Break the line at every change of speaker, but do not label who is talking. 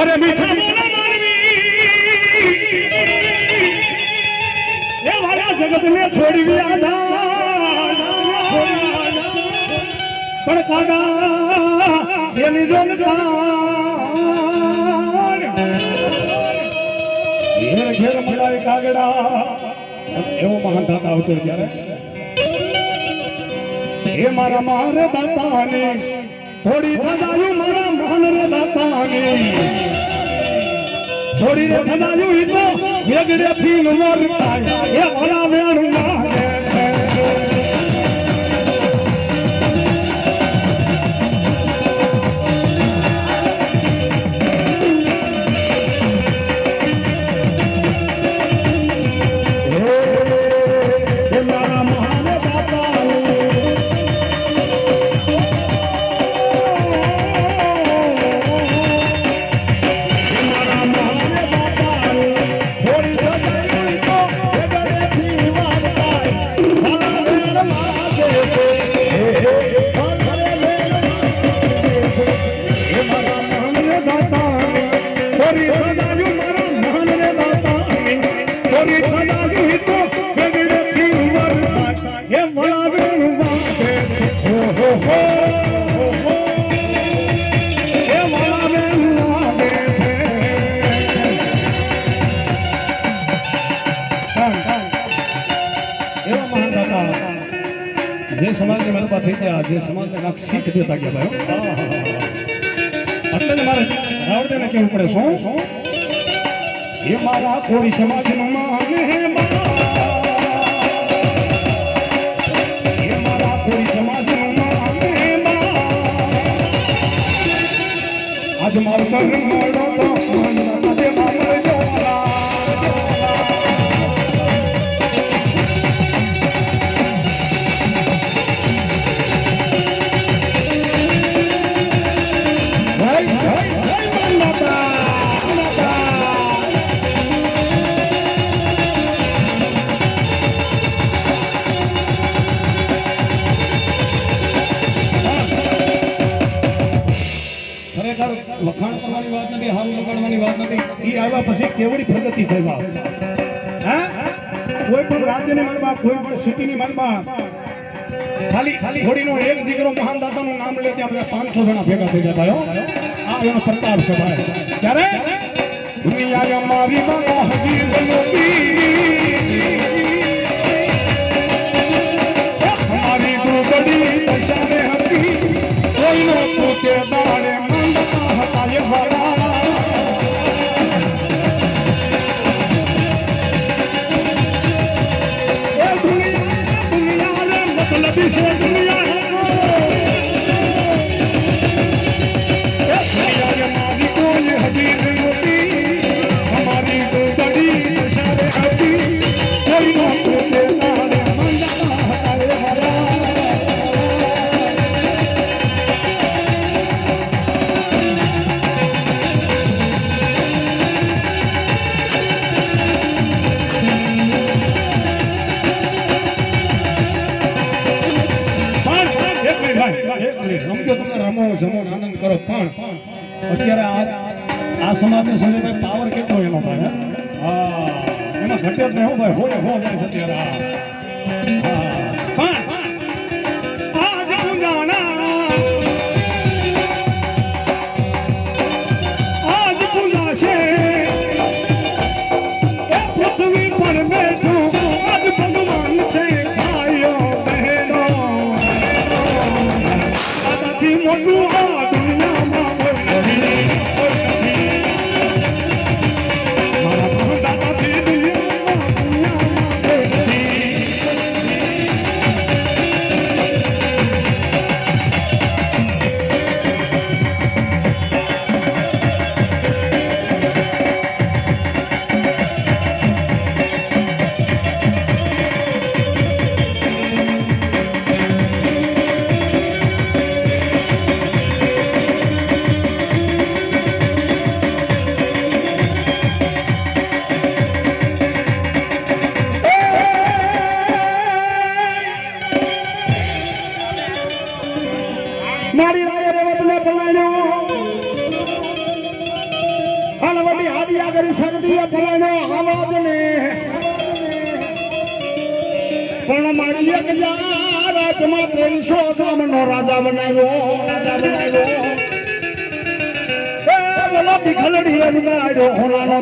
અરે મીઠા એ વાળા જગતને છોડી આજા. પણ કાગા એની જોન ઘેર ઘેર મળાય કાગડા. એવો મહાન દાતા આવતો ત્યારે. એ મારા મારે દાતાની થોડી થદાયું મારા મહાન રે દાતાની થોડી રે થદાયું ઈ તો વેગડેથી નવર થાય એ ભલા વેણું લાગે જે સમાજની મનપા થઈ ગયા જે સમાજને કાંઈક શીખ દેતા ગયા ભાઈ એટલે મારે રાવણદેવને કેવું પડે, શું? એ મારા કોળી સમાજનું માને આજ મારું ખરેખર વખાણ કરવાની વાત નથી, હાલ લગાડવાની વાત નથી. એ આવ્યા પછી કેવડી પ્રગતિ બા હા? કોઈ પણ રાજ્યની મનમાં, કોઈ પણ સિટીની મનમાં, ખાલી ખાલી થોડીનો એક દીકરો મહાન દાતાનું નામ લે ત્યાં બધા પાંચસો જણા ભેગા થઈ જતા આ એનો પ્રતાપ છે, ભાઈ. ક્યારે? દુનિયા અમારી માં એક તમે રમો, જમો, આનંદ કરો. પણ અત્યારે આ આ સમાજને સમજે પાવર કેટલો એનો ભાઈ, હા? એમાં ઘટે જ નહીં ભાઈ. હોય હો જાય છે અત્યારે મારી રાય રેવતને ભલાણ્યો હલવડી હાદિયા
કરી શકતી ભલાણ્યો આવાજને પણ મારી એક રાજમાં ત્રેવીસો સામનો રાજા બનાવ્યો. રાજા બનાવ્યો એ બોલો દીખલડી અનુગાડ્યો હોનાનો.